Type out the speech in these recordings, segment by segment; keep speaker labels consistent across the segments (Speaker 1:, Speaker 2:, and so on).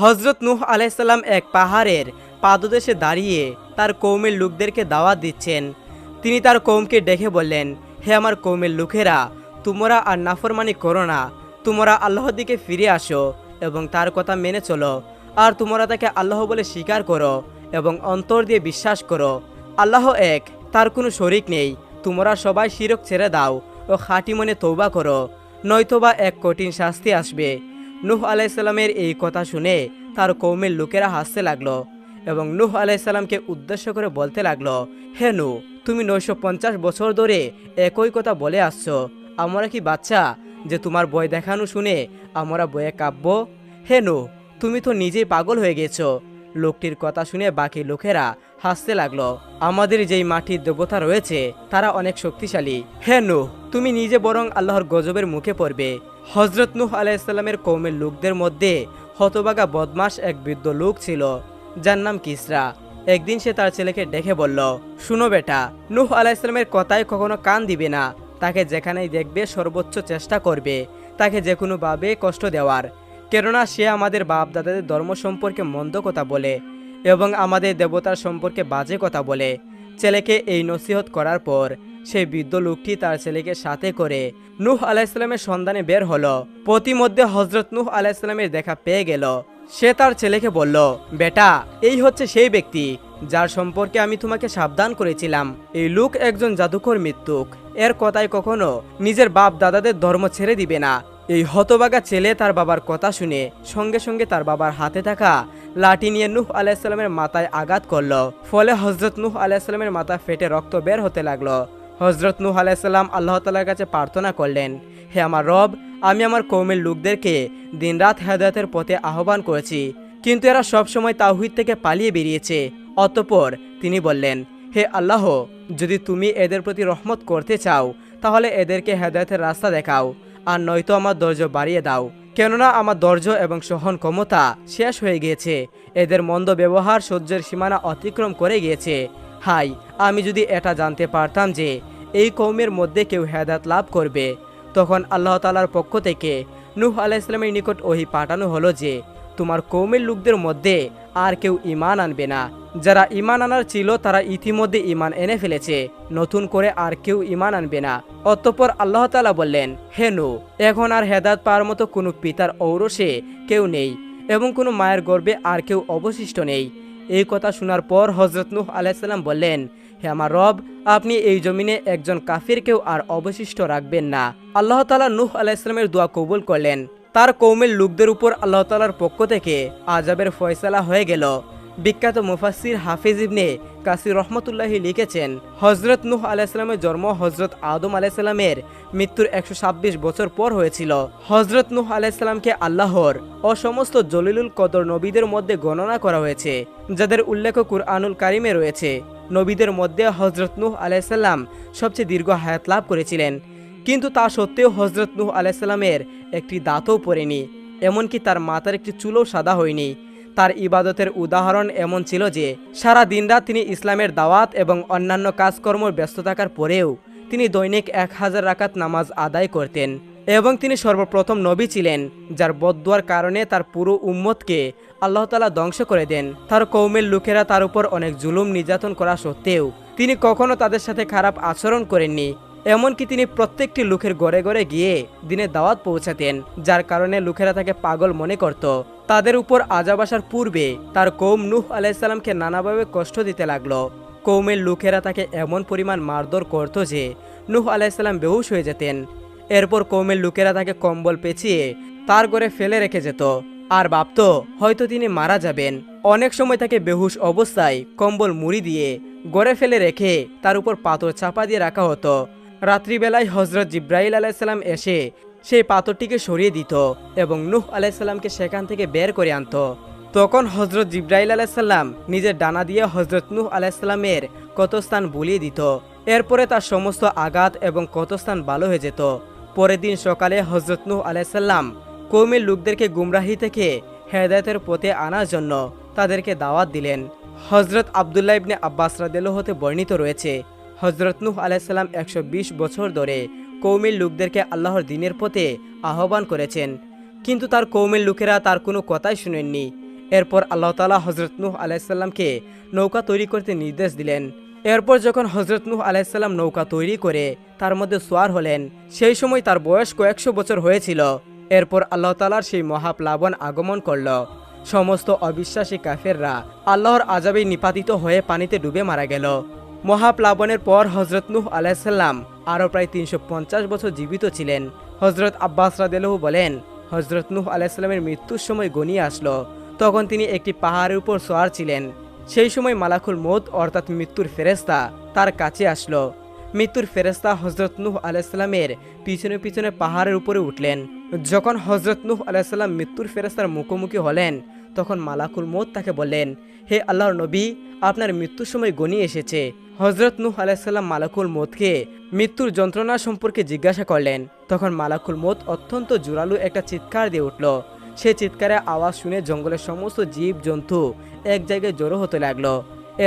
Speaker 1: হজরত নুহ আলাইসাল্লাম এক পাহাড়ের পাদদেশে দাঁড়িয়ে তার কৌমের লোকদেরকে দাওয়াত দিচ্ছেন। তিনি তার কৌমকে ডেকে বললেন, হে আমার কৌমের লোকেরা, তোমরা আর নাফরমানি করো না। তোমরা আল্লাহর দিকে ফিরে আসো এবং তার কথা মেনে চলো। আর তোমরা তাকে আল্লাহ বলে স্বীকার করো এবং অন্তর দিয়ে বিশ্বাস করো। আল্লাহ এক, তার কোনো শরিক নেই। তোমরা সবাই শিরক ছেড়ে দাও ও খাঁটি মনে তৌবা করো। নয়তোবা এক কঠিন শাস্তি আসবে। নূহ আলাইসাল্লামের এই কথা শুনে তার কৌমের লোকেরা হাসতে লাগল এবং নুহ আলাইসাল্লামকে উদ্দেশ্য করে বলতে লাগল, হে নূহ, তুমি নয়শো পঞ্চাশ বছর ধরে একই কথা বলে আসছো। আমরা কি বাচ্চা যে তোমার বই দেখানো শুনে আমরা বয়ে কাব্য হে নূহ, তুমি তো নিজেই পাগল হয়ে গেছো। লোকটির কথা শুনে বাকি লোকেরা হাসতে লাগল। আমাদের যেই মাটির দেবতা রয়েছে, তারা অনেক শক্তিশালী। হে নূহ, তুমি নিজে বরং আল্লাহর গজবের মুখে পড়বে। হজরত নূহ আলাইসাল্লামের কৌমের লোকদের মধ্যে হতবাগা বদমাস এক বৃদ্ধ লোক ছিল, যার নাম কিসরা। একদিন সে তার ছেলেকে ডেকে বলল, শুনো বেটা, নূহ আলাইসাল্লামের কথায় কখনো কান দিবে না। তাকে যেখানেই দেখবে সর্বোচ্চ চেষ্টা করবে, তাকে যে কোনোভাবে কষ্ট দেওয়ার। কেননা সে আমাদের বাপ দাদাদের ধর্ম সম্পর্কে মন্দ কথা বলে এবং আমাদের দেবতার সম্পর্কে বাজে কথা বলে। ছেলেকে এই নসিহত করার পর সেই বৃদ্ধ লোকটি তার ছেলেকে সাথে করে নুহ আলাইসালামের সন্ধানে বের হলো। প্রতিমধ্যে হজরত নুহ আলাইসালামের দেখা পেয়ে গেল। সে তার ছেলেকে বলল, বেটা, এই হচ্ছে সেই ব্যক্তি, যার সম্পর্কে আমি তোমাকে সাবধান করেছিলাম। এই লোক একজন জাদুকর মৃত্যুক। এর কথায় কখনো নিজের বাপ দাদাদের ধর্ম ছেড়ে দিবে না। এই হতবাগা ছেলে তার বাবার কথা শুনে সঙ্গে সঙ্গে তার বাবার হাতে থাকা লাঠি নিয়ে নুহ আলাইসাল্লামের মাথায় আঘাত করল। ফলে হজরত নুহ আলাইসাল্লামের মাথা ফেটে রক্ত বের হতে লাগল। হজরত নূহ আলাইসাল্লাম আল্লাহ তালার কাছে প্রার্থনা করলেন, হে আমার রব, আমি আমার কৌমের লোকদেরকে দিনরাত হেদায়তের পথে আহ্বান করেছি, কিন্তু এরা সবসময় তাওহিদ থেকে পালিয়ে বেরিয়েছে। অতঃপর তিনি বললেন, হে আল্লাহ, যদি তুমি এদের প্রতি রহমত করতে চাও, তাহলে এদেরকে হেদায়তের রাস্তা দেখাও, আর নয়তো আমার ধৈর্য বাড়িয়ে দাও। কেননা আমার ধৈর্য এবং সহন ক্ষমতা শেষ হয়ে গিয়েছে, এদের মন্দ ব্যবহার সহ্যের সীমানা অতিক্রম করে গিয়েছে। হাই আমি যদি এটা জানতে পারতাম যে এই কৌমের মধ্যে কেউ হেদায়ত লাভ করবে। তখন আল্লাহ তালার পক্ষ থেকে নূহ আলাহ ইসলামের নিকট ওহি পাঠানো হলো যে, তোমার কৌমের লোকদের মধ্যে আর কেউ ইমান আনবে না। যারা ইমান আনার ছিল, তারা ইতিমধ্যে ইমান এনে ফেলেছে। নতুন করে আর কেউ ইমান আনবে না। অতঃপর আল্লাহ তালা বললেন, হে নু এখন আর হেদাত পাওয়ার মতো কোনো পিতার ঔরসে কেউ নেই এবং কোনো মায়ের গর্বে আর কেউ অবশিষ্ট নেই। এই কথা শোনার পর হজরত নূহ আলাইসাল্লাম বললেন হে আমার রব, আপনি এই জমিনে একজন কাফিরকেও আর অবশিষ্ট রাখবেন না। আল্লাহ তালা নূহ আলাইসালামের দোয়া কবুল করলেন। তার কৌমের লোকদের উপর আল্লাহ তালার পক্ষ থেকে আজাবের ফয়সালা হয়ে গেল। বিখ্যাত মুফাসির হাফিজ ইবনে কাসির রহমতুল্লাহি লিখেছেন হজরত নূহ আলাইসালামের জন্ম হজরত আদম আলাইসালামের মৃত্যুর একশো ছাব্বিশ বছর পর হয়েছিল। হজরত নূহ আলাইসালামকে আল্লাহর ও সমস্ত জলিলুল কদর নবীদের মধ্যে গণনা করা হয়েছে, যাদের উল্লেখ কুরআনুল কারিমে রয়েছে। নবীদের মধ্যে হজরত নূহ আলাইসাল্লাম সবচেয়ে দীর্ঘ হায়াত লাভ করেছিলেন। কিন্তু তা সত্ত্বেও হজরত নূহ আলাইসাল্লামের একটি দাঁতও পড়েনি, এমনকি তার মাথার একটি চুলও সাদা হয়নি। তার ইবাদতের উদাহরণ এমন ছিল যে, সারা দিনরাত তিনি ইসলামের দাওয়াত এবং অন্যান্য কাজকর্ম ব্যস্ত থাকার পরেও তিনি দৈনিক এক হাজার রাকাত নামাজ আদায় করতেন এবং তিনি সর্বপ্রথম নবী ছিলেন, যার বদুয়ার কারণে তার পুরো উম্মতকে আল্লাহ তালা ধ্বংস করে দেন। তার কৌমের লোকেরা তার উপর অনেক জুলুম নির্যাতন করা সত্ত্বেও তিনি কখনো তাদের সাথে খারাপ আচরণ করেননি। এমনকি তিনি প্রত্যেকটি লোকের ঘরে ঘরে গিয়ে দিনে দাওয়াত পৌঁছাতেন, যার কারণে লোকেরা তাকে পাগল মনে করত। তাদের উপর আজাব আসার পূর্বে তার কৌম নূহ আলাইসাল্লামকে নানাভাবে কষ্ট দিতে লাগল। কৌমের লোকেরা তাকে এমন পরিমাণ মারধর করত যে নুহ আলাইসাল্লাম বেহুশ হয়ে যেতেন। এরপর কৌমের লোকেরা তাকে কম্বল পেঁচিয়ে তার ঘরে ফেলে রেখে যেত। আর ভাবত হয়তো তিনি মারা যাবেন। অনেক সময় তাকে বেহুশ অবস্থায় কম্বল মুড়ি দিয়ে গড়ে ফেলে রেখে তার উপর পাথর চাপা দিয়ে রাখা হতো। রাত্রিবেলায় হজরত জিব্রাইল আলাইসাল্লাম এসে সেই পাথরটিকে সরিয়ে দিত এবং নুহ আলাইসাল্লামকে সেখান থেকে বের করে আনতো। তখন হজরত জিব্রাইল আলাইসাল্লাম নিজের ডানা দিয়ে হজরত নূহ আলাইসাল্লামের কত স্থান বুলিয়ে দিত। এরপরে তার সমস্ত আঘাত এবং কত স্থান ভালো হয়ে যেত। পরের দিন সকালে হজরত নূহ আলাইসাল্লাম কৌমের লোকদেরকে গুমরাহি থেকে হেদায়তের পথে আনার জন্য তাদেরকে দাওয়াত দিলেন। হজরত আবদুল্লাহ ইবনে আব্বাস রাদেল হতে বর্ণিত রয়েছে হজরত নূহ আলাইসাল্লাম একশো বিশ বছর ধরে কৌমের লোকদেরকে আল্লাহর দিনের পথে আহ্বান করেছেন। কিন্তু তার কৌমের লোকেরা তার কোনো কথাই শুনেননি। এরপর আল্লাহ তালা হজরত নুহ আলাইসাল্লামকে নৌকা তৈরি করতে নির্দেশ দিলেন। এরপর যখন হজরত নুহ আলাইসাল্লাম নৌকা তৈরি করে তার মধ্যে সোয়ার হলেন, সেই সময় তার বয়স কয়েকশো বছর হয়েছিল। এরপর আল্লাহ তালার সেই মহাপ্লাবন আগমন করল। সমস্ত অবিশ্বাসী কাফেররা আল্লাহর আজাবে নিপাতিত হয়ে পানিতে ডুবে মারা গেল। মহাপ্লাবনের পর হজরত নুহ আলাইসাল্লাম আরও প্রায় তিনশো পঞ্চাশ বছর জীবিত ছিলেন। হজরত আব্বাস রাদেলহু বলেন হজরত নুহ আলাইসাল্লামের মৃত্যুর সময় গনিয়ে আসলো। তখন তিনি একটি পাহাড়ের উপর সোয়ার ছিলেন। সেই সময় মালাকুল মৌত অর্থাৎ মৃত্যুর ফেরেস্তা তার কাছে আসলো। মৃত্যুর ফেরেস্তা হজরত নুহ আলাইসাল্লামের পিছনে পিছনে পাহাড়ের উপরে উঠলেন। যখন হজরত নুহ আলাইসাল্লাম মৃত্যুর ফেরেস্তার মুখোমুখি হলেন, তখন মালাকুল মৌত তাকে বললেন, হে আল্লাহর নবী, আপনার মৃত্যুর সময় গনিয়ে এসেছে। হজরত নুহ আলাইসাল্লাম মালাকুল মৌতকে মৃত্যুর যন্ত্রণা সম্পর্কে জিজ্ঞাসা করলেন। তখন মালাকুল মৌত অত্যন্ত জোরালো একটা চিৎকার দিয়ে উঠল। সে চিৎকারের আওয়াজ শুনে জঙ্গলের সমস্ত জীব জন্তু এক জায়গায় জড়ো হতে লাগল।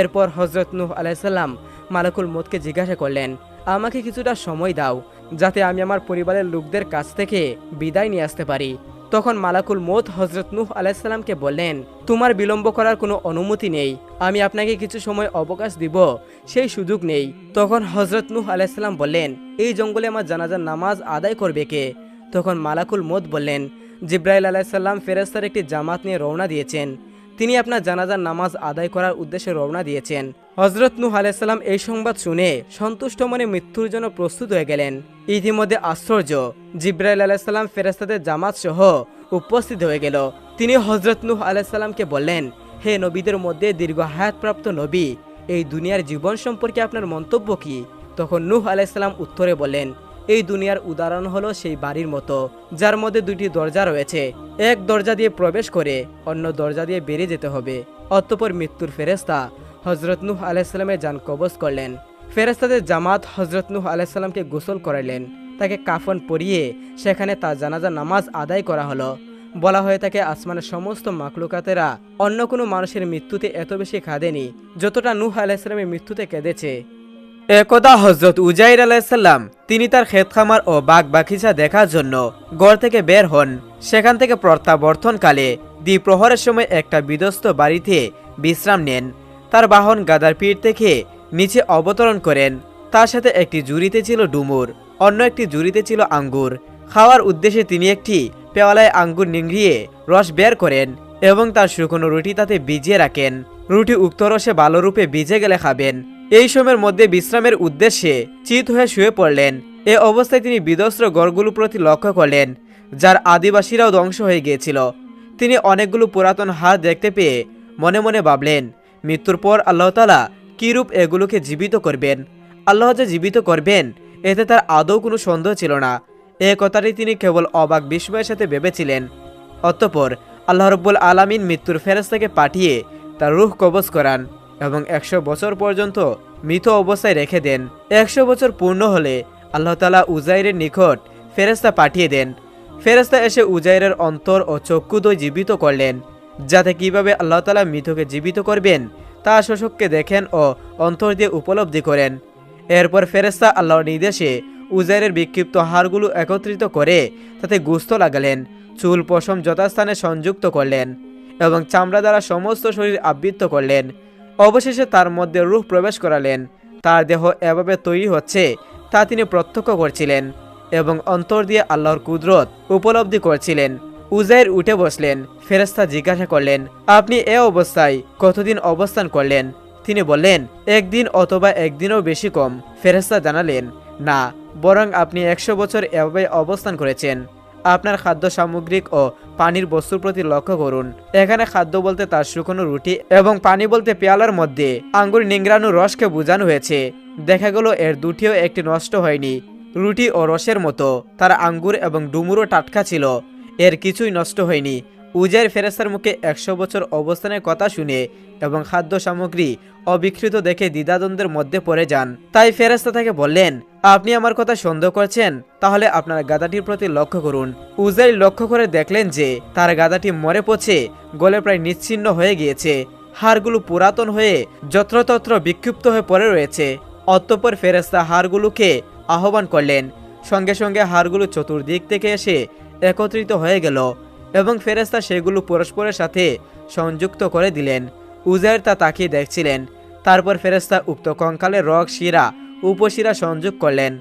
Speaker 1: এরপর হজরত নুহ আলাইসাল্লাম মালাকুল মৌতকে জিজ্ঞাসা করলেন, আমাকে কিছুটা সময় দাও, যাতে আমি আমার পরিবারের লোকদের কাছ থেকে বিদায় নিয়ে আসতে পারি। তখন মালাকুল মৌত হজরত নুহ আলাইসাল্লামকে বললেন, তোমার বিলম্ব করার কোনো অনুমতি নেই, আমি আপনাকে কিছু সময় অবকাশ দিব, সেই সুযোগ নেই। তখন হজরত নুহ আলাইসাল্লাম বললেন, এই জঙ্গলে আমার জানাজার নামাজ আদায় করবে কে? তখন মালাকুল মৌত বললেন, জিব্রাইল আলাইসাল্লাম ফেরেস্তার একটি জামাত নিয়ে রওনা দিয়েছেন। তিনি আপনার জানাজার নামাজ আদায় করার উদ্দেশ্যে রওনা দিয়েছেন। হজরত নুহ আলাইসাল্লাম এই সংবাদ শুনে সন্তুষ্ট মনে মৃত্যুর জন্য প্রস্তুত হয়ে গেলেন। ইতিমধ্যে আশ্চর্য, জিব্রাইল আলাইসাল্লাম ফেরেস্তাদের জামাত সহ উপস্থিত হয়ে গেল। তিনি হজরত নুহ আলাইসাল্লামকে বললেন, হে নবীদের মধ্যে দীর্ঘ হায়াতপ্রাপ্ত নবী, এই দুনিয়ার জীবন সম্পর্কে আপনার মন্তব্য কি? তখন নূহ আলাইসাল্লাম উত্তরে বললেন, এই দুনিয়ার উদাহরণ হলো সেই বাড়ির মতো, যার মধ্যে দুটি দরজা রয়েছে। এক দরজা দিয়ে প্রবেশ করে অন্য দরজা দিয়ে বেরিয়ে যেতে হবে। অতঃপর মৃত্যুর ফেরেস্তা হজরত নূহ আলাইসাল্লামের যান কবজ করলেন। ফেরেস্তাদের জামাত হজরত নূহ আলাইসাল্লামকে গোসল করাইলেন। তাকে কাফন পরিয়ে সেখানে তার জানাজা নামাজ আদায় করা হলো। বলা হয়ে থাকে, আসমানের সমস্ত মাকলুকাতেরা অন্য কোনো মানুষের মৃত্যুতে এত বেশি কাঁদেনি, যতটা নূহ আলাইসাল্লামের মৃত্যুতে কেঁদেছে। একদা হজরত উজাইর আলাইসাল্লাম তিনি তার ক্ষেতখামার ও বাঘ বাগিচা দেখার জন্য গড় থেকে বের হন। সেখান থেকে প্রত্যাবর্তনকালে দ্বিপ্রহরের সময় একটা বিধ্বস্ত বাড়িতে বিশ্রাম নেন। তার বাহন গাদার পিঠ থেকে নিচে অবতরণ করেন। তার সাথে একটি জুড়িতে ছিল ডুমুর, অন্য একটি জুড়িতে ছিল আঙ্গুর। খাওয়ার উদ্দেশ্যে তিনি একটি পেওয়ালায় আঙ্গুর নিংড়িয়ে রস বের করেন এবং তার শুকনো রুটি তাতে ভিজিয়ে রাখেন। রুটি উক্ত রসে ভালোরূপে ভিজে গেলে খাবেন। এই সময়ের মধ্যে বিশ্রামের উদ্দেশ্যে চিত হয়ে শুয়ে পড়লেন। এ অবস্থায় তিনি বিধ্বস্ত গড়গুলোর প্রতি লক্ষ্য করলেন, যার আদিবাসীরাও ধ্বংস হয়ে গিয়েছিল। তিনি অনেকগুলো পুরাতন হাত দেখতে পেয়ে মনে মনে ভাবলেন মৃত্যুর পর আল্লাহ তালা কীরূপ এগুলোকে জীবিত করবেন? আল্লাহ যে জীবিত করবেন, এতে তার আদৌ কোনো সন্দেহ ছিল না। এ কথাটি তিনি কেবল অবাক বিস্ময়ের সাথে ভেবেছিলেন। অতঃপর আল্লাহ রব্বুল আলামিন মৃত্যুর ফেরস্তাকে পাঠিয়ে তার রুহ কবজ করান এবং একশো বছর পর্যন্ত মৃত অবস্থায় রেখে দেন। একশো বছর পূর্ণ হলে আল্লাহ তালা উজাইরের নিকট ফেরেস্তা পাঠিয়ে দেন। ফেরেস্তা এসে উজাইরের অন্তর ও চক্ষুদয় জীবিত করলেন। যাতে কীভাবে আল্লাহ তালা মৃতকে জীবিত করবেন, তা শোষককে দেখেন ও অন্তর দিয়ে উপলব্ধি করেন। এরপর ফেরেস্তা আল্লাহর নির্দেশে উজাইরের বিক্ষিপ্ত হাড়গুলো একত্রিত করে তাতে গুস্ত লাগালেন, চুল পশম যথাস্থানে সংযুক্ত করলেন এবং চামড়া দ্বারা সমস্ত শরীর আবৃত্ত করলেন। অবশেষে তার মধ্যে রূহ প্রবেশ করালেন, তার দেহ এভাবে তৈরি হচ্ছে তা তিনি প্রত্যক্ষ করছিলেন এবং অন্তর দিয়ে আল্লাহর কুদরত উপলব্ধি করছিলেন। উজাইর উঠে বসলেন ফেরেস্তা জিজ্ঞাসা করলেন, আপনি এ অবস্থায় কতদিন অবস্থান করলেন? তিনি বললেন, একদিন অথবা একদিনও বেশি কম। ফেরেস্তা জানালেন, না, বরং আপনি একশো বছর এভাবে অবস্থান করেছেন। আপনার খাদ্য সামগ্রিক ও পানির বস্তুর প্রতি লক্ষ্য করুন। এখানে খাদ্য বলতে তার শুকনো রুটি এবং পানি বলতে পেয়ালার মধ্যে আঙ্গুর নিংড়ানো রসকে বোঝানো হয়েছে। দেখা গেল এর দুটিও একটি নষ্ট হয়নি। রুটি ও রসের মতো। তার আঙ্গুর এবং ডুমুরও টাটকা ছিল। এর কিছুই নষ্ট হয়নি। উজাইর ফেরেস্তার মুখে একশো বছর অবস্থানের কথা শুনে এবং খাদ্য সামগ্রী অবিকৃত দেখে দ্বিধাদ্বন্দ্বের মধ্যে পড়ে যান। তাই ফেরেস্তা তাকে বললেন, আপনি আমার কথা সন্দেহ করছেন? তাহলে আপনার গাদাটির প্রতি লক্ষ্য করুন। উজাইর লক্ষ্য করে দেখলেন যে তার গাদাটি মরে পচে, গলে প্রায় নিচ্ছিন্ন হয়ে গিয়েছে। হাড়গুলো পুরাতন হয়ে যত্রতত্র বিক্ষিপ্ত হয়ে পড়ে রয়েছে। অতঃপর ফেরেস্তা হাড়গুলোকে আহ্বান করলেন। সঙ্গে সঙ্গে হাড়গুলো চতুর্দিক থেকে এসে একত্রিত হয়ে গেল এবং ফেরেস্তা সেগুলো পরস্পরের সাথে সংযুক্ত করে দিলেন। উজাইর তা তাকিয়ে দেখছিলেন। তারপর ফেরেস্তা উক্ত কঙ্কালের রগ, শিরা, উপশিরা সংযোগ করলেন,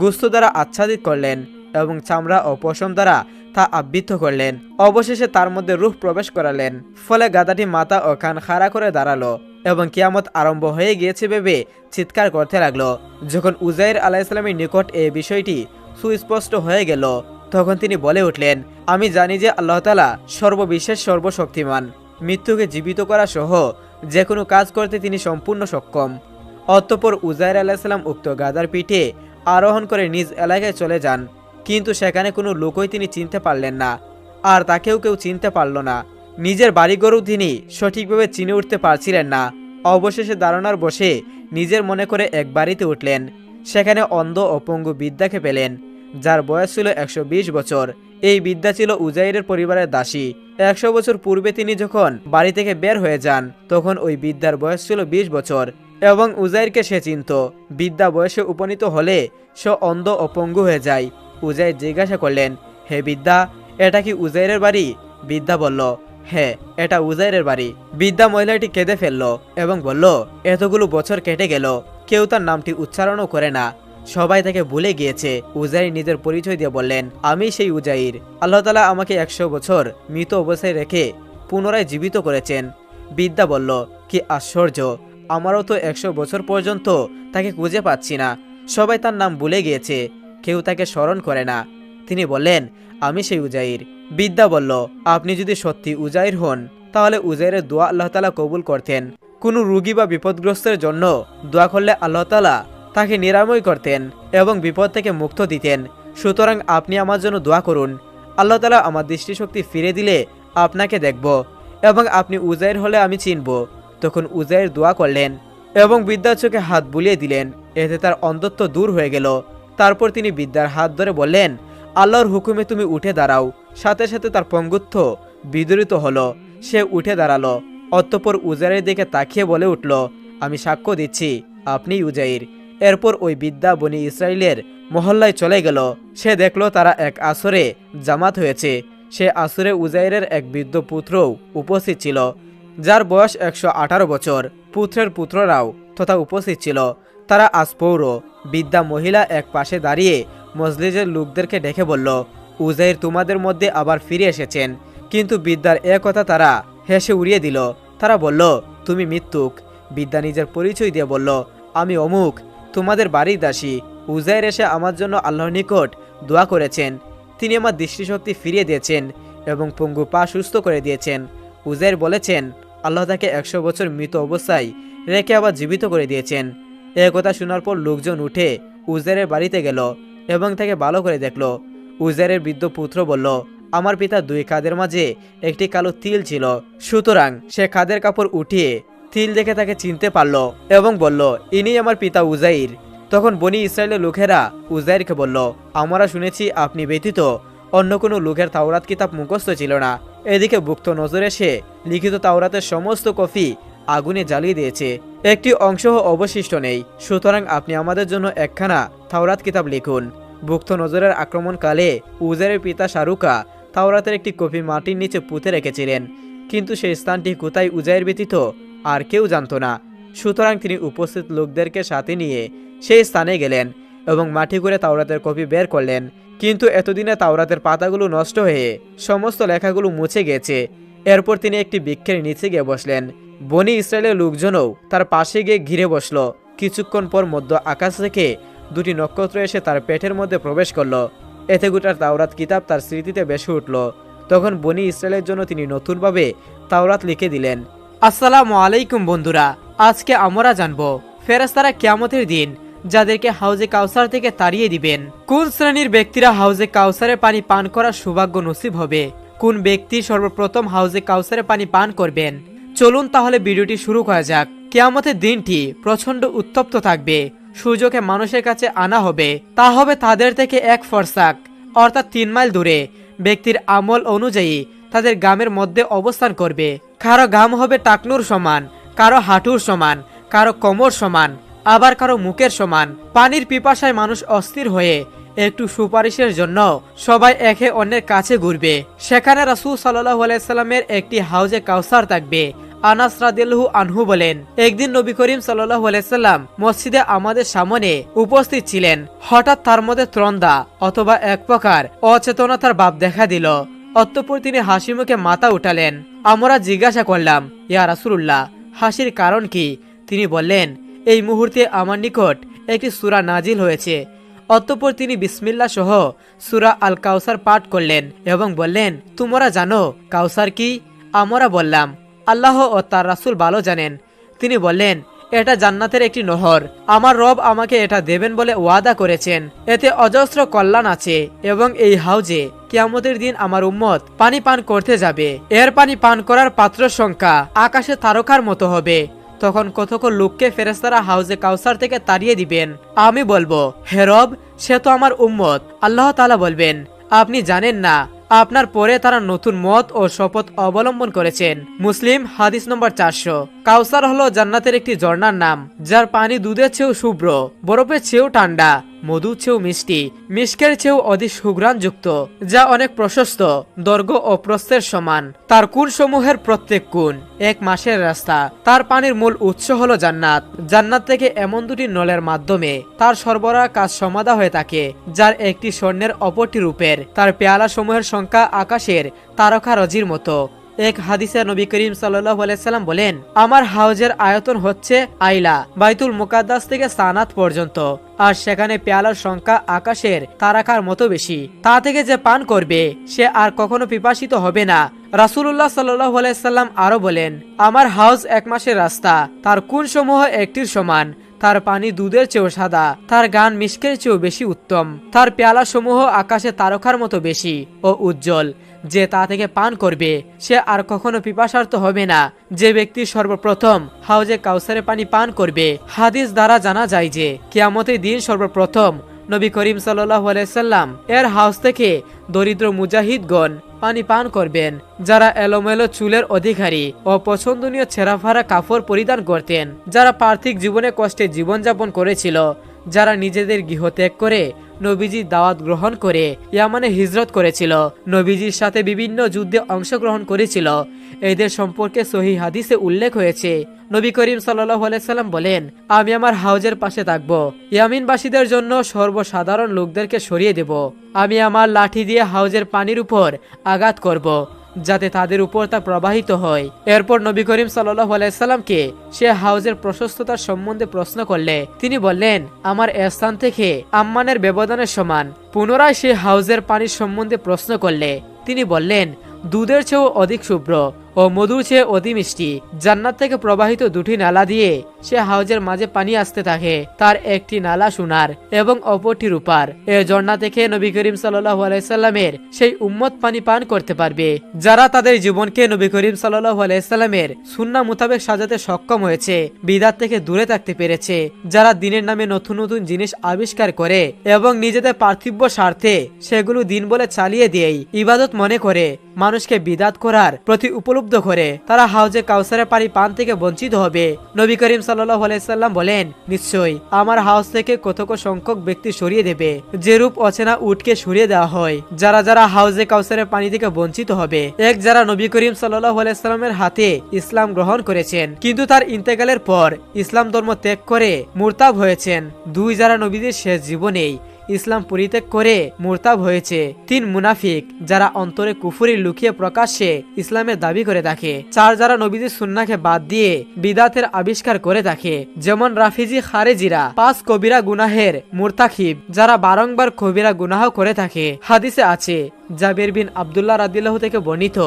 Speaker 1: গুস্ত দ্বারা আচ্ছাদিত করলেন এবং চামড়া ও পশম দ্বারা তা আবৃত করলেন। অবশেষে তার মধ্যে রূহ প্রবেশ করালেন। ফলে গাদাটি মাথা ও কান খাড়া করে দাঁড়াল এবং কিয়ামত আরম্ভ হয়ে গিয়েছে ভেবে চিৎকার করতে লাগল। যখন উজাইর আলাইসালামের নিকট এই বিষয়টি সুস্পষ্ট হয়ে গেল তখন তিনি বলে উঠলেন, আমি জানি যে আল্লাহ তালা সর্ববিশেষ সর্বশক্তিমান। মৃত্যুকে জীবিত করা সহ যে কোনো কাজ করতে তিনি সম্পূর্ণ সক্ষম। অতঃপর উজাইর আলাইসাল্লাম উক্ত গাদার পিঠে আরোহণ করে নিজ এলাকায় চলে যান। কিন্তু সেখানে কোনো লোকই তিনি চিনতে পারলেন না। আর তাকেও কেউ চিনতে পারল না। নিজের বাড়িগরু তিনি সঠিকভাবে চিনে উঠতে পারছিলেন না। অবশেষে দাঁড়ানোর বসে নিজের মনে করে এক বাড়িতে উঠলেন। সেখানে অন্ধ ও পঙ্গু বিদ্যাকে পেলেন। যার বয়স ছিল একশো বিশ বছর। এই বিদ্যা ছিল উজাইরের পরিবারের দাসী। একশো বছর পূর্বে তিনি যখন বাড়ি থেকে বের হয়ে যান, তখন ওই বিদ্যার বয়স ছিল ২০ বছর এবং উজাইরকে সে চিনত। বিদ্যা বয়সে উপনীত হলে সে অন্ধ অপঙ্গু হয়ে যায়। উজাইর জিজ্ঞাসা করলেন, হে বিদ্যা, এটা কি উজাইরের বাড়ি? বিদ্যা বলল হ্যাঁ এটা উজাইরের বাড়ি। বিদ্যা মহিলাটি কেঁদে ফেলল এবং বলল, এতগুলো বছর কেটে গেল। কেউ তার নামটি উচ্চারণও করে না। সবাই তাকে ভুলে গিয়েছে। উজাইর নিজের পরিচয় দিয়ে বললেন, আমি সেই উজাইর। আল্লাহ তালা আমাকে একশো বছর মৃত অবস্থায় রেখে পুনরায় জীবিত করেছেন। বিদ্যা বলল, কি আশ্চর্য! আমারও তো একশো বছর পর্যন্ত তাকে খুঁজে পাচ্ছি না। সবাই তার নাম ভুলে গিয়েছে। কেউ তাকে স্মরণ করে না। তিনি বললেন, আমি সেই উজাইর। বিদ্যা বলল, আপনি যদি সত্যি উজাইর হন, তাহলে উজাইরের দোয়া আল্লাহ তালা কবুল করতেন। কোনো রুগী বা বিপদগ্রস্তের জন্য দোয়া করলে আল্লাহ তালা তাকে নিরাময় করতেন এবং বিপদ থেকে মুক্ত দিতেন। সুতরাং আপনি আমার জন্য দোয়া করুন। আল্লাহ তালা আমার দৃষ্টিশক্তি ফিরে দিলে আপনাকে দেখব এবং আপনি উজাইর হলে আমি চিনব। তখন উজাইর দোয়া করলেন এবং বিদ্যার চোখে হাত বুলিয়ে দিলেন। এতে তার অন্ধত্ব দূর হয়ে গেল। তারপর তিনি বিদ্যার হাত ধরে বললেন, আল্লাহর হুকুমে তুমি উঠে দাঁড়াও। সাথে সাথে তার পঙ্গুত্ব বিদরিত হলো। সে উঠে দাঁড়াল। অতঃপর উজাইরের দিকে তাকিয়ে বলে উঠল, আমি সাক্ষ্য দিচ্ছি, আপনিই উজাইর। এরপর ওই বিদ্যা বনি ইসরায়েলের মহল্লায় চলে গেল। সে দেখল তারা এক আসরে জামাত হয়েছে। সে আসরে উজাইরের এক বৃদ্ধ পুত্রও উপস্থিত ছিল, যার বয়স একশো আঠারো বছর। পুত্রের পুত্ররাও তথা উপস্থিত ছিল। তারা আজ পৌর। বিদ্যা মহিলা এক পাশে দাঁড়িয়ে মজলিজের লোকদেরকে ডেকে বলল, উজাইর তোমাদের মধ্যে আবার ফিরে এসেছেন। কিন্তু বিদ্যার এ কথা তারা হেসে উড়িয়ে দিল। তারা বলল, তুমি মৃত্যুক বিদ্যা নিজের পরিচয় দিয়ে বলল, আমি অমুক। তোমাদের বাড়ির দাসী উজাইর এসে আমার জন্য আল্লাহর নিকট দোয়া করেছেন। তিনি আমার দৃষ্টিশক্তি ফিরিয়ে দিয়েছেন এবং পঙ্গু পা সুস্থ করে দিয়েছেন। উজাইর বলেছেন, আল্লাহ তাকে একশো বছর মৃত অবস্থায় রেখে আবার জীবিত করে দিয়েছেন। এ কথা শোনার পর লোকজন উঠে উজাইরের বাড়িতে গেল এবং তাকে ভালো করে দেখল। উজাইরের বৃদ্ধ পুত্র বলল, আমার পিতা দুই খাদের মাঝে একটি কালো তিল ছিল। সুতরাং সে খাদের কাপড় উঠিয়ে তিল দেখে তাকে চিনতে পারল এবং বলল, ইনি আমার পিতা উজাইর। তখন বনি ইসরায়েলের লোকেরা উজাইরকে বলল, আমরা শুনেছি আপনি ব্যতীত অন্য কোনো লোকের তাওরাত কিতাব মুখস্থ ছিল না। এদিকে ভুক্ত নজরে সে লিখিত তাওরাতের সমস্ত কফি আগুনে জ্বালিয়ে দিয়েছে। একটি অংশও অবশিষ্ট নেই। সুতরাং আপনি আমাদের জন্য একখানা তাওরাত কিতাব লিখুন। ভুক্ত নজরের আক্রমণকালে উজারের পিতা শাহরুখা তাওরাতের একটি কপি মাটির নিচে পুঁতে রেখেছিলেন। কিন্তু সেই স্থানটি কোথায় উজাইর ব্যতীত আর কেউ জানতো না। সুতরাং তিনি উপস্থিত লোকদেরকে সাথে নিয়ে সেই স্থানে গেলেন এবং মাটি করে তাওরাতের কপি বের করলেন। কিন্তু এতদিনে তাওরাতের পাতাগুলো নষ্ট হয়ে সমস্ত লেখাগুলো মুছে গেছে। এরপর তিনি একটি বৃক্ষের নিচে গিয়ে বসলেন। বনি ইসরায়েলের লোকজনও তার পাশে গিয়ে ঘিরে বসল। কিছুক্ষণ পর মধ্য আকাশ থেকে দুটি নক্ষত্র এসে তার পেটের মধ্যে প্রবেশ করল। এতে গোটার তাওরাত কিতাব তার স্মৃতিতে বেসে উঠল। তখন বনি ইসরায়েলের জন্য তিনি নতুনভাবে তাওরাত লিখে দিলেন। আসসালামু আলাইকুম বন্ধুরা, আজকে আমরা জানব ফেরেস্তারা কিয়ামতের দিন যাদেরকে হাউজে কাউসার থেকে তাড়িয়ে দিবেন। কোন শ্রেণির ব্যক্তিরা হাউজে কাউসারের পানি পান করার সৌভাগ্য নসিব হবে? কোন ব্যক্তি সর্বপ্রথম হাউজে কাউসারের পানি পান করবেন? চলুন তাহলে ভিডিওটি শুরু করা যাক। কেয়ামতের দিনটি প্রচণ্ড উত্তপ্ত থাকবে, সূর্যকে মানুষের কাছে আনা হবে, তা হবে তাদের থেকে এক ফরসাক, অর্থাৎ তিন মাইল দূরে। ব্যক্তির আমল অনুযায়ী তাদের গ্রামের মধ্যে অবস্থান করবে। কারও গাম হবে টাকনুর সমান, কারও হাঁটুর সমান, কারও কোমর সমান, আবার কারও মুখের সমান। পানির পিপাসায় মানুষ অস্থির হয়ে একটু সুপারিশের জন্য সবাই একে অন্যের কাছে ঘুরবে। সেখানে রাসূল সাল্লাল্লাহু আলাইহি সাল্লামের একটি হাউজে কাউসার থাকবে। আনাস রাদিয়াল্লাহু আনহু বলেন, একদিন নবী করিম সাল্লাল্লাহু আলাইসাল্লাম মসজিদে আমাদের সামনে উপস্থিত ছিলেন। হঠাৎ তার মধ্যে ত্রন্দা অথবা এক প্রকার অচেতনতার ভাব দেখা দিল। অতঃপর তিনি হাসি মুখে মাথা উঠালেন। আমরা জিজ্ঞাসা করলাম, ইয়া রাসুল্লাহ হাসির কারণ কি? তিনি বললেন, এই মুহূর্তে আমার নিকট একটি সুরা নাজিল হয়েছে। অতঃপর তিনি বিসমিল্লা সহ সূরা আল কাউসার পাঠ করলেন এবং বললেন, তোমরা জানো কাউসার কি? আমরা বললাম, আল্লাহ ও তার রাসুল ভালো জানেন। তিনি বললেন, এটা জান্নাতের একটি নহর। আমার রব আমাকে এটা দেবেন বলে ওয়াদা করেছেন। এতে অজস্র কল্যাণ আছে এবং এই হাউজে কিয়ামতের দিন আমার উম্মত পানি পান করতে যাবে। এর পানি পান করার পাত্র সংখ্যা আকাশে তারকার মতো হবে। তখন কতক লোককে ফেরেস্তারা হাউজে কাউসার থেকে তাড়িয়ে দিবেন। আমি বলব, হে রব, সে তো আমার উম্মত। আল্লাহ তালা বলবেন, আপনি জানেন না, আপনার পরে তারা নতুন মত ও শপথ অবলম্বন করেছেন। মুসলিম, হাদিস নম্বর চারশো। কাউসার হলো জান্নাতের একটি ঝর্ণার নাম, যার পানি দুধের চেয়েও শুভ্র, বরফের চেয়েও ঠান্ডা। মধু চেয়েও মিষ্টি, মিষ্কের চেয়েও অধিক সুগ্রাণযুক্ত যা অনেক প্রশস্ত, দৈর্ঘ্য ও প্রস্থের সমান। তার কোন সমূহের প্রত্যেক কোণ এক মাসের রাস্তা। তার পানির মূল উৎস হল জান্নাত। জান্নাত থেকে এমন দুটি নলের মাধ্যমে তার সরবরাহ কাজ সমাধা হয়ে থাকে, যার একটি স্বর্ণের অপরটি রূপের। তার পেয়ালা সমূহের সংখ্যা আকাশের তারকা রজির মতো। এক হাদিসে নবী করিম সাল্লাহ আলাইসাল্লাম বলেন, আমার হাউজের আয়তন হচ্ছে আইলা, বাইতুল মুকাদ্দাস থেকে সানাত পর্যন্ত। আর সেখানে পেয়ালার সংখ্যা আকাশের তারাকার মতো বেশি। তা থেকে যে পান করবে, সে আর কখনো পিপাসিত হবে না। রাসুল্লাহ সাল্লাহ আলাইসাল্লাম আরও বলেন, আমার হাউস এক মাসের রাস্তা, তার কোন সমূহ একটির সমান। তার পানি দুধের চেয়েও সাদা, তার গান মিষ্কের চেয়েও বেশি উত্তম। তার পেয়ালা সমূহ আকাশে তারকার মতো বেশি ও উজ্জ্বল। যে তা থেকে পান করবে, সে আর কখনো পিপাসার্থ হবে না। যে ব্যক্তি সর্বপ্রথম হাউজে কাউসারে পানি পান করবে, হাদিস দ্বারা জানা যায় যে কিয়ামতের দিন সর্বপ্রথম নবী করিম সাল্লাম এর হাউস থেকে দরিদ্র মুজাহিদগণ পানি পান করবেন, যারা এলোমেলো চুলের অধিকারী ও পছন্দনীয় ছেঁড়াফাড়া কাপড় পরিধান করতেন, যারা পার্থিক জীবনে কষ্টে জীবনযাপন করেছিল, যারা নিজেদের গৃহ ত্যাগ করে নবীজির দাওয়াত গ্রহণ করে ইয়ামানে হিজরত করেছিল। নবীজির সাথে বিভিন্ন যুদ্ধে অংশগ্রহণ করেছিল। এদের সম্পর্কে সহি হাদিসে উল্লেখ হয়েছে। নবী করিম সাল্লাহ আলাইসাল্লাম বলেন, আমি আমার হাউজের পাশে থাকব। ইয়ামিনবাসীদের জন্য সর্বসাধারণ লোকদেরকে সরিয়ে দেব। আমি আমার লাঠি দিয়ে হাউজের পানির উপর আঘাত করব। যাতে তাদের উপর তা প্রবাহিত হয়। এরপর নবী করিম সাল্লাহ আলাইসাল্লামকে সে হাউজের প্রশস্ততার সম্বন্ধে প্রশ্ন করলে। তিনি বললেন, আমার স্থান থেকে আম্মানের ব্যবধানের সমান। পুনরায় সে হাউজের পানির সম্বন্ধে প্রশ্ন করলে। তিনি বললেন, দুধের চেয়েও অধিক শুভ্র। ও মধুর চেয়ে অতি মিষ্টি। জান্নাত থেকে প্রবাহিত দুটি নালা দিয়ে সে হাউজের মাঝে পানি আসতে থাকে। তার একটি নালা সোনার এবং অপরটি রূপার। এ ঝর্ণা থেকে নবী করিম সাল্লাহ আলাইসাল্লামের সেই উম্মত পানি পান করতে পারবে। যারা তাদের জীবনকে নবী করিম সাল্লাহ আলাইসাল্লামের সুন্না মোতাবেক সাজাতে সক্ষম হয়েছে, বিদাত থেকে দূরে থাকতে পেরেছে। যারা দিনের নামে নতুন নতুন জিনিস আবিষ্কার করে এবং নিজেদের পার্থিব্য স্বার্থে সেগুলো দিন বলে চালিয়ে দিয়েই ইবাদত মনে করে মানুষকে বিদাত করার প্রতি উপলব্ধ করে তারা হাউজে কাউসারে পানি পান থেকে বঞ্চিত হবে। নবী করিম সাল্লাহ আলাইসাল্লাম বলেন, নিশ্চয়ই আমার হাউস থেকে কতক সংখ্যক ব্যক্তি সরিয়ে দেবে। যে রূপ অচেনা উটকে সরিয়ে দেওয়া হয়, যারা যারা হাউজে কাউসারের পানি থেকে বঞ্চিত হবে। এক যারা নবী করিম সাল্লাহ আলাইসাল্লামের হাতে ইসলাম গ্রহণ করেছেন, কিন্তু তার ইন্তেকালের পর ইসলাম ধর্ম ত্যাগ করে মুরতাব হয়েছেন। দুই যারা নবীদের শেষ জীবনেই ইসলাম পরিত্যাগ করে মুরতাব হয়েছে। তিন মুনাফিক, যারা অন্তরে কুফুরি লুকিয়ে প্রকাশ্যে ইসলামের দাবি করে থাকে। চার, যারা নবীদের সুন্নাকে বাদ দিয়ে বিদাতের আবিষ্কার করে থাকে। যেমন রাফিজি খারেজিরা, পাঁচ কবিরা গুনাহের মুরতাখিব যারা বারংবার কবিরা গুনাহ করে থাকে। হাদিসে আছে, জাবির বিন আবদুল্লাহ রাদিল্লাহ থেকে বর্ণিত,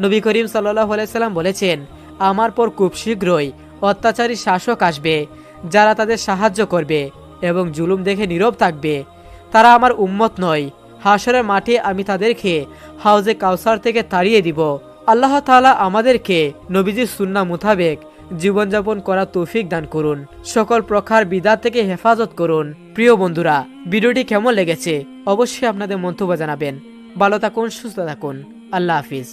Speaker 1: নবী করিম সাল্লাহ আলাইসাল্লাম বলেছেন, আমার পর খুব শীঘ্রই অত্যাচারী শাসক আসবে, যারা তাদের সাহায্য করবে এবং জুলুম দেখে নীরব থাকবে। তারা আমার উম্মত নয়। হাসরের মাঠে আমি তাদেরকে হাউজে কাউসার থেকে তাড়িয়ে দিব। আল্লাহ তালা আমাদেরকে নবীজির সুন্না মোতাবেক জীবনযাপন করা তৌফিক দান করুন। সকল প্রকার বিদা থেকে হেফাজত করুন। প্রিয় বন্ধুরা, ভিডিওটি কেমন লেগেছে? অবশ্যই আপনাদের মন্তব্য জানাবেন। ভালো থাকুন, সুস্থ থাকুন। আল্লাহ হাফিজ।